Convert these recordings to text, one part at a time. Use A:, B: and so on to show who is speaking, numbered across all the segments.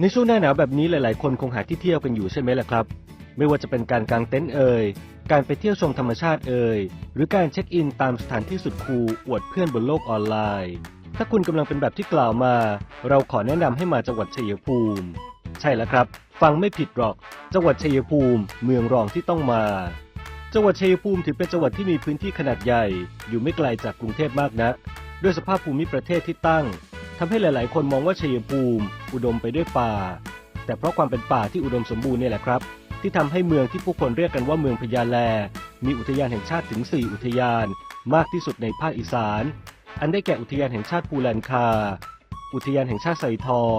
A: ในช่วงหน้าหนาวแบบนี้หลายๆ คนคงหาที่เที่ยวกันอยู่ใช่ไหมล่ะครับ ไม่ว่าจะเป็นการกางเต็นท์เอ่ย การไปเที่ยวชมธรรมชาติเอ่ย หรือการเช็คอินตามสถานที่สุดคูลอวดเพื่อนบนโลกออนไลน์ ถ้าคุณกำลังเป็นแบบที่กล่าวมา เราขอแนะนำให้มาจังหวัดชัยภูมิ ใช่แล้วครับ ฟังไม่ผิดหรอก จังหวัดชัยภูมิ เมืองรองที่ต้องมา จังหวัดชัยภูมิถือเป็นจังหวัดที่มีพื้นที่ขนาดใหญ่ อยู่ไม่ไกลจากกรุงเทพมากนักด้วยสภาพภูมิประเทศที่ตั้ง ทำให้หลาย ๆ คนมองว่าชัยภูมิ อุดมไปด้วยป่า แต่เพราะความเป็นป่าที่อุดมสมบูรณ์เนี่ยแหละครับ ที่ทำให้เมืองที่ผู้คนเรียกกันว่าเมืองพญาแล มีอุทยานแห่งชาติถึง 4 อุทยาน มากที่สุดในภาคอีสาน อันได้แก่อุทยานแห่งชาติภูแลนคา อุทยานแห่งชาติไซทอง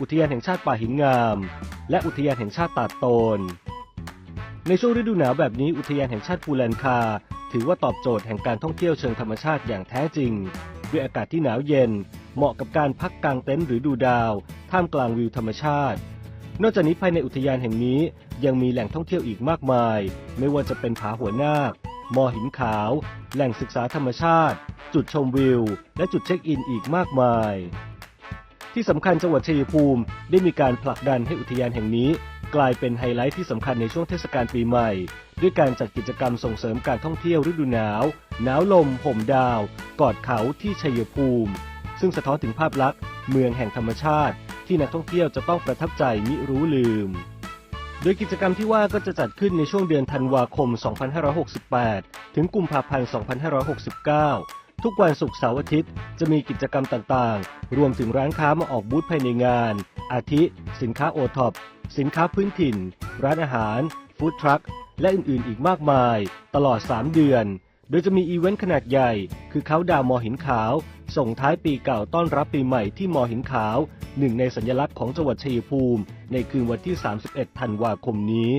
A: อุทยานแห่งชาติป่าหินงาม และอุทยานแห่งชาติตาดโตน ในช่วงฤดูหนาวแบบนี้อุทยานแห่งชาติภูแลนคา ถือว่าตอบโจทย์แห่งการท่องเที่ยวเชิงธรรมชาติอย่างแท้จริง ด้วยอากาศที่หนาวเย็น เหมาะกับการพักกลางเต็นท์หรือดูดาว ท่ามกลางวิวธรรมชาติ นอกจากนี้ภายในอุทยานแห่งนี้ยังมีแหล่งท่องเที่ยวอีกมากมาย ไม่ว่าจะเป็นผาหัวนาคมอหินขาว แหล่งศึกษาธรรมชาติ จุดชมวิว และจุดเช็คอินอีกมากมาย ที่สำคัญจังหวัดชัยภูมิได้มีการผลักดันให้อุทยานแห่งนี้ กลายเป็นไฮไลท์ที่สำคัญในช่วงเทศกาลปีใหม่ ด้วยการจัดกิจกรรมส่งเสริมการท่องเที่ยวฤดูหนาว หนาวลมห่มดาว กอดเขาที่ชัยภูมิ ซึ่งสะท้อนถึงภาพลักษณ์เมืองแห่งธรรมชาติ ที่นักท่องเที่ยวจะต้องประทับใจมิรู้ลืม โดยกิจกรรมที่ว่าก็จะจัดขึ้นในช่วงเดือนธันวาคม 2568 ถึงกุมภาพันธ์ 2569ทุกวันศุกร์เสาร์อาทิตย์จะมีกิจกรรมต่างๆ รวมถึงร้านค้ามาออกบูธภายในงาน อาทิ สินค้าโอท็อป สินค้าพื้นถิ่น ร้านอาหาร ฟู้ดทรัค และอื่นๆ อีกมากมาย ตลอด 3 เดือน โดยจะมีอีเวนต์ขนาดใหญ่ คือเขาดาวมอหินขาว ส่งท้ายปีเก่าต้อนรับปีใหม่ที่มอหินขาว หนึ่งในสัญลักษณ์ของจังหวัดชัยภูมิ ในคืนวันที่ 31 ธันวาคมนี้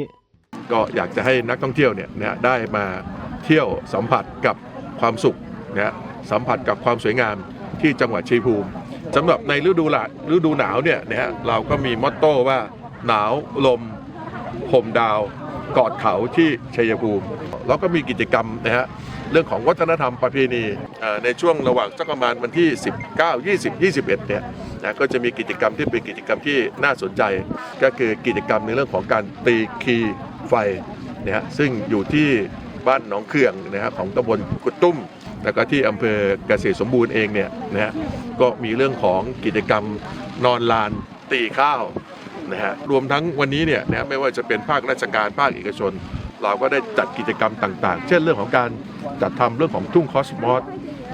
B: ก็อยากจะให้นักท่องเที่ยวเนี่ยนะได้มาเที่ยวสัมผัสกับความสุขนะสัมผัสกับความสวยงามที่จังหวัดชัยภูมิสำหรับในฤดูหลาฤดูหนาวเนี่ยนะฮะเราก็มีมอตโต้ว่าหนาวลมห่มดาว กอดเขาที่ชัยภูมิ แล้วก็มีกิจกรรมนะฮะเรื่องของวัฒนธรรมประเพณีในช่วงระหว่างสักประมาณวันที่ 19 20 21เนี่ยนะก็จะมีกิจกรรมที่เป็นกิจกรรมที่น่าสนใจ ก็คือกิจกรรมในเรื่องของการตีคีไฟนะฮะซึ่งอยู่ที่บ้านหนองเขื่องนะฮะของตำบลกุดตุ้มแล้วก็ที่อำเภอเกษตรสมบูรณ์เองเนี่ยนะฮะก็มีเรื่องของกิจกรรมนอนลานตีข้าว นะฮะรวมทั้งวันนี้เนี่ยนะไม่ว่าจะเป็นภาคราชการภาคเอกชน เราก็ได้จัดกิจกรรมต่าง ๆ เช่นเรื่องของการจัดทำเรื่องของทุ่งคอสมอส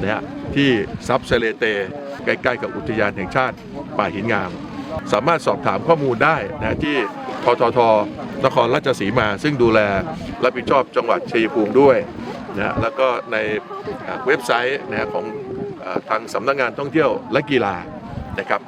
B: นะฮะที่ซับเซเลเตใกล้ๆ กับอุทยานแห่งชาติป่าหินงาม สามารถสอบถามข้อมูลได้นะที่ทททนครราชสีมา ซึ่งดูแลรับผิดชอบจังหวัดชัยภูมิด้วยนะแล้วก็ในเว็บไซต์นะฮะของทางสำนักงานท่องเที่ยวและกีฬานะครับ